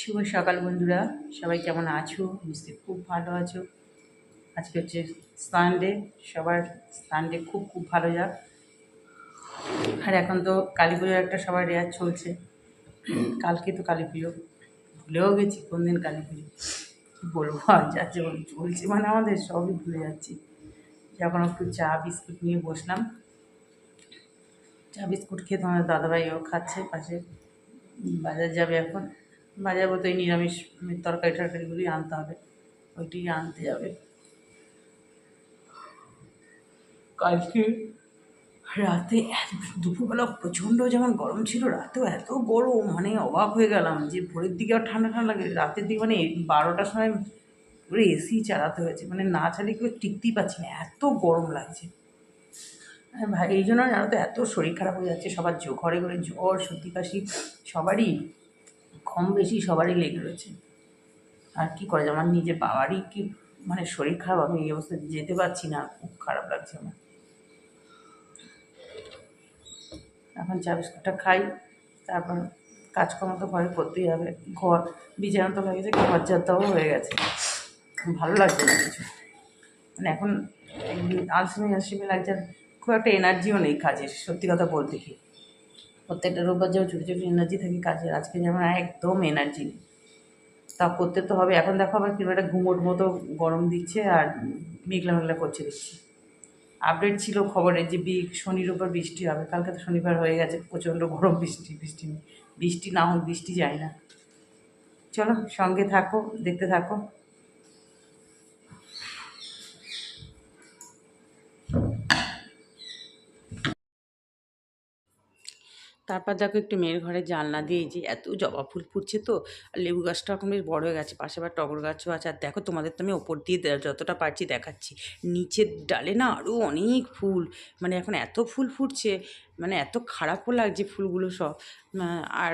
শুভ সকাল বন্ধুরা। সবাই কেমন আছো? নিশ্চয়ই খুব ভালো আছো। আজকে হচ্ছে সানডে সবার সানডে খুব খুব ভালো যাক আর এখন তো কালী পুজোর একটা সবার রেয়াজ চলছে। কালকে তো কালী পুজো। ভুলেও গেছি কোন দিন কালী পুজো। বলব আর যা চল- চলছে মানে আমাদের সবই ভুলে যাচ্ছি। যখন একটু চা, বিস্কুট নিয়ে বসলাম। চা, বিস্কুট খেয়ে তোমার দাদাভাইও খাচ্ছে পাশে। বাজার যাবে এখন। বাজার বলতে ওই নিরামিষ তরকারি টরকারিগুলি আনতে হবে। ওইটি আনতে যাবে। কালকে রাতে এত দুপুরবেলা প্রচণ্ড যেমন গরম ছিল রাতেও এত গরম মানে অবাক হয়ে গেলাম যে ভোরের দিকে আর ঠান্ডা ঠান্ডা লাগে রাতের দিকে মানে বারোটার সময় পুরো এসি চালাতে হয়েছে মানে না চালিয়ে কেউ টিকতেই পারছি না এত গরম লাগছে। ভাই এই জন্য জানো তো এত শরীর খারাপ হয়ে যাচ্ছে সবার ঘরে ঘরে জ্বর সর্দি কাশি সবারই কম বেশি সবারই লেগে রয়েছে। আর কি করা যায়? আমার নিজের বাবারই কি মানে শরীর খারাপ? আমি এই অবস্থায় যেতে পারছি না। খুব খারাপ লাগছে আমার। এখন চা বিস্কুটটা খাই। তারপর কাজকর্ম তো ঘরে করতেই হবে। ঘর বিছানা তো হয়ে গেছে, ঘর যাত্রাও হয়ে গেছে। ভালো লাগছে না কিছু। মানে এখন আলসেমি আলসেমি লাগছে। খুব একটা এনার্জিও নেই কাজের, সত্যি কথা বলতে কি প্রত্যেকটা রোববার যেমন ছোটো ছোটো এনার্জি থাকে কাজের, আজকে যেমন একদম এনার্জি নেই। তা করতে তো হবে, এখন দেখো আবার কীরকম একটা ঘুমোট মতো গরম দিচ্ছে আর মেঘলা মেঘলা করছে দেখছি আপডেট ছিল খবরে যে বি শনির ওপর বৃষ্টি হবে, কালকে তো শনিবার হয়ে গেছে, প্রচণ্ড গরম বৃষ্টি বৃষ্টি বৃষ্টি না হোক, বৃষ্টি যায় না। চলো সঙ্গে থাকো, দেখতে থাকো। তারপর দেখো একটু মেয়ের ঘরে জানলা দিয়ে যে এত জবা ফুল ফুটছে তো, আর লেবু গাছটা এখন বেশ বড় হয়ে গেছে, পাশে আবার টগর গাছও আছে, আর দেখো তোমাদের তো আমি ওপর দিয়ে যতটা পারছি দেখাচ্ছি। নিচের ডালে না আরও অনেক ফুল মানে এখন এত ফুল ফুটছে মানে এত খারাপও লাগছে ফুলগুলো সব আর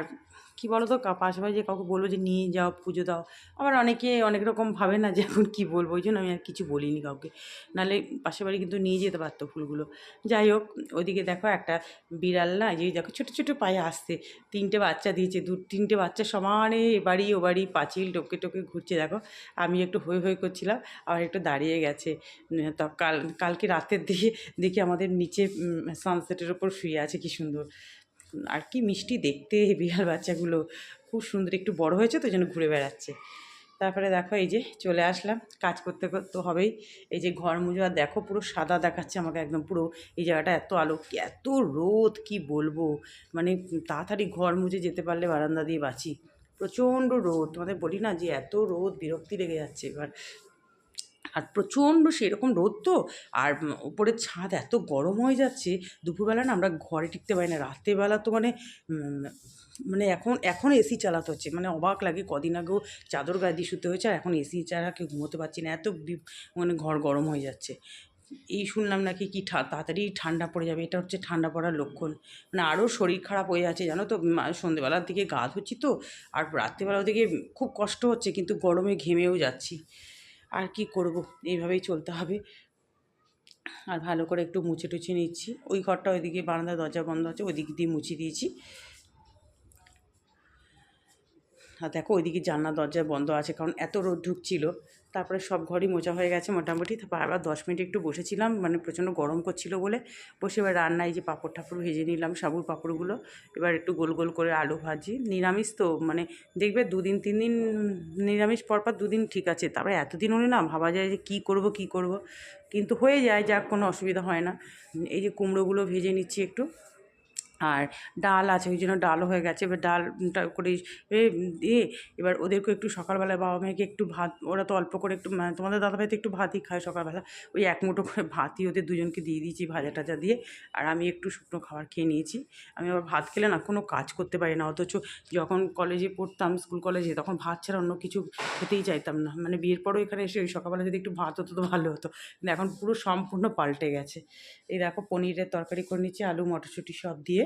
কী বলো তো পাশাপাশি যে কাউকে বলব যে, নিয়ে যাও, পুজো দাও। আবার অনেকে অনেক রকম ভাবে না যে, এখন কী বলব? ওই জন্য আমি আর কিছু বলিনি কাউকে। নাহলে পাশে বাড়ি কিন্তু নিয়ে যেতে পারতো ফুলগুলো। যাই হোক, ওইদিকে দেখো একটা বিড়াল না যে দেখো, ছোটো ছোটো পায়ে আসছে। তিনটে বাচ্চা দিয়েছে, দু, তিনটে বাচ্চা সমানে এ বাড়ি ও বাড়ি, পাঁচিল টোকে টোকে ঘুরছে। দেখো, আমি একটু হই হই করছিলাম, আবার একটু দাঁড়িয়ে গেছে। তো কাল, কালকে রাতের দিকে দেখি আমাদের নিচে সানসেটের ওপর শুয়ে আছে, কি সুন্দর। আর কি মিষ্টি দেখতে বিড়াল বাচ্চাগুলো। খুব সুন্দর, একটু বড় হয়েছে তো জন্য ঘুরে বেড়াচ্ছে। তারপরে দেখো এই যে চলে আসলাম, কাজ করতে করতে হবেই। এই যে ঘর মুজো, আর দেখো পুরো সাদা দেখাচ্ছে আমাকে একদম পুরো। এই জায়গাটা এত আলো এত রোদ, কি বলব? মানে তাড়াতাড়ি ঘর মুজে যেতে পারলে বারান্দা দিয়ে বাঁচি। প্রচণ্ড রোদ, তোমাদের বলি না যে এত রোদ, বিরক্তি লেগে যাচ্ছে এবার। আর প্রচণ্ড সেরকম রোদ তো, আর উপরের ছাদ এত গরম হয়ে যাচ্ছে, দুপুরবেলা না আমরা ঘরে টিকতে পারি না, রাত্রেবেলা তো মানে মানে এখন এখন এসি চালাতে হচ্ছে মানে অবাক লাগে কদিন আগেও চাদর গায়ে দিয়ে শুতে হয়েছে, আর এখন এসি ছাড়া কেউ ঘুমোতে পারছি না, এত মানে ঘর গরম হয়ে যাচ্ছে। এই শুনলাম নাকি কি তাড়াতাড়ি ঠান্ডা পড়ে যাবে, এটা হচ্ছে ঠান্ডা পড়ার লক্ষণ। মানে আরও শরীর খারাপ হয়ে যাচ্ছে, জানো তো সন্ধেবেলার দিকে গা ধুচ্ছি তো, আর রাত্রেবেলার দিকে খুব কষ্ট হচ্ছে, কিন্তু গরমে ঘেমেও যাচ্ছি। আর কি করব? এইভাবেই চলতে হবে। আর ভালো করে একটু মুছে টুছে নিচ্ছি। ওই ঘরটা ওইদিকে বারান্দা, দরজা বন্ধ আছে, ওইদিক দিয়ে মুছে দিয়েছি। আর দেখো, ওইদিকে জানলা, দরজা বন্ধ আছে, কারণ এত রোদ ঢুকছিল। তারপরে সব ঘরই মোচা হয়ে গেছে মোটামুটি। তারপর আবার দশ মিনিট একটু বসেছিলাম মানে প্রচণ্ড গরম করছিল বলে। বসে এবার রান্নায় যে পাঁপড় ঠাপড় ভেজে নিলাম, সাবুর পাঁপড়গুলো। এবার একটু গোল গোল করে আলু ভাজি। নিরামিষ তো মানে দেখবে দুদিন, তিন দিন নিরামিষ পরপর দুদিন ঠিক আছে। তারপরে এতদিন হলে না ভাবা যায় যে কী করব কী করব। কিন্তু হয়ে যায়, যাক কোনো অসুবিধা হয় না। এই যে কুমড়োগুলো ভেজে নিচ্ছি একটু। আর ডাল আছে, ওই জন্য ডালও হয়ে গেছে। এবার ডালটা করে দিয়ে এবার ওদেরকে একটু সকালবেলায় বাবা মেয়েকে একটু ভাত, ওরা তো অল্প করে একটু মানে তোমাদের দাদাভাই তো একটু ভাতই খায় সকালবেলা। ওই এক মুঠো করে ভাতই ওদের দুজনকে দিয়ে দিয়েছি ভাজা টাজা দিয়ে। আর আমি একটু শুকনো খাবার খেয়ে নিয়েছি। আমি আবার ভাত খেলে না কোনো কাজ করতে পারি না, অথচ যখন কলেজে পড়তাম, স্কুল কলেজে, তখন ভাত ছাড়া অন্য কিছু খেতেই চাইতাম না। মানে বিয়ের পরেও এখানে এসে ওই সকালবেলা যদি একটু ভাত হতো তো ভালো হতো। কিন্তু এখন পুরো সম্পূর্ণ পাল্টে গেছে। এই দেখো পনিরের তরকারি করে নিচ্ছি, আলু, মটরশুঁটি সব দিয়ে।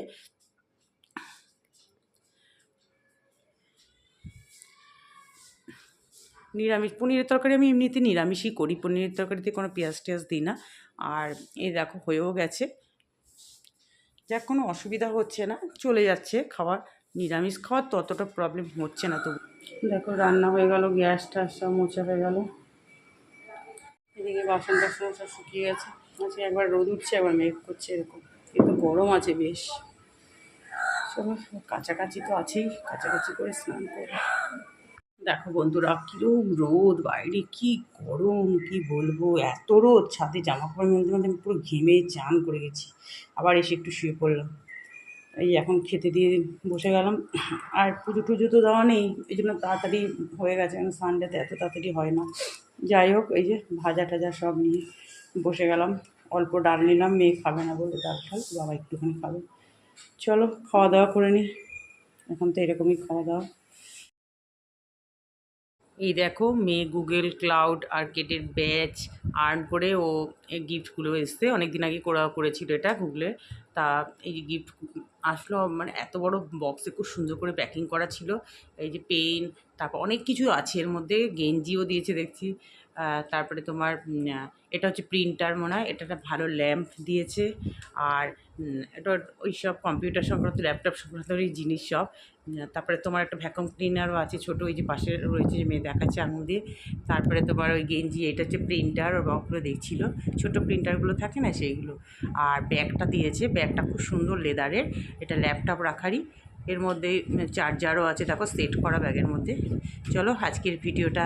নিরামিষ, পনিরের তরকারি আমি এমনিতে নিরামিষই করি। পনিরের তরকারিতে কোনো পেঁয়াজ টেয়াজ দিই না। আর এই দেখো, হয়েও গেছে। যাক, কোনো অসুবিধা হচ্ছে না। চলে যাচ্ছে খাওয়ার। নিরামিষ খাওয়ার ততটা প্রবলেম হচ্ছে না তবু। দেখো, রান্না হয়ে গেল, গ্যাস ট্যাস সব মোছা হয়ে গেল। এদিকে বাসন টাসন সব শুকিয়ে গেছে। আজকে একবার রোদ উঠছে একবার মেঘ করছে এরকম। কিন্তু গরম আছে বেশ। চলো, কাছাকাছি তো আছেই, কাছাকাছি করে স্নান করব। দেখো বন্ধুরা, কিরম রোদ বাইরে, কি গরম, কি বলব? এত রোদ, ছাদে জামা কাপড় মেলতে মেলতে আমি পুরো ঘেমে চান করে গেছি। আবার এসে একটু শুয়ে পড়লাম। এই এখন খেতে দিয়ে বসে গেলাম। আর পুজো টুজো তো দেওয়া নেই, এই জন্য তাড়াতাড়ি হয়ে গেছে, কারণ সানডেতে এত তাড়াতাড়ি হয় না। যাই হোক, এই যে ভাজা টাজা সব নিয়ে বসে গেলাম। অল্প ডাল নিলাম, মেয়ে খাবে না বলে ডাল খাই বাবা একটুখানি খাবে। চলো খাওয়া দাওয়া করে নিই এখন তো এরকমই খাওয়া দাওয়া এই দেখো, মেয়ে গুগল, ক্লাউড আর্কেটের ব্যাচ, আর্ন করে ও গিফটগুলো এসছে। অনেক দিন আগে করা, করেছিল এটা গুগলে। তা এই যে গিফট আসলো মানে এত বড় বক্সে খুব সুন্দর করে প্যাকিং করা ছিল। এই যে পেন, তারপর অনেক কিছু আছে এর মধ্যে। গেঞ্জিও দিয়েছে, দেখছি। তারপরে তোমার এটা হচ্ছে প্রিন্টার মনে হয়, এটা একটা ভালো ল্যাম্প দিয়েছে। আর এটা ওই সব কম্পিউটার সংক্রান্ত ল্যাপটপ সংক্রান্ত এই জিনিস সব। তারপরে তোমার একটা ভ্যাকুম ক্লিনারও আছে ছোটো, ওই যে পাশে রয়েছে যে মেয়ে দেখাচ্ছে আঙুল দিয়ে। তারপরে তোমার ওই গেঞ্জি, এটা হচ্ছে প্রিন্টার ও বকগুলো দেখছিল। ছোটো প্রিন্টারগুলো থাকে না সেইগুলো। আর ব্যাগটা দিয়েছে, ব্যাগটা খুব সুন্দর লেদারের এটা ল্যাপটপ রাখারই। এর মধ্যে চার্জারও আছে, দেখো সেট করা ব্যাগের মধ্যে। চলো, আজকের ভিডিওটা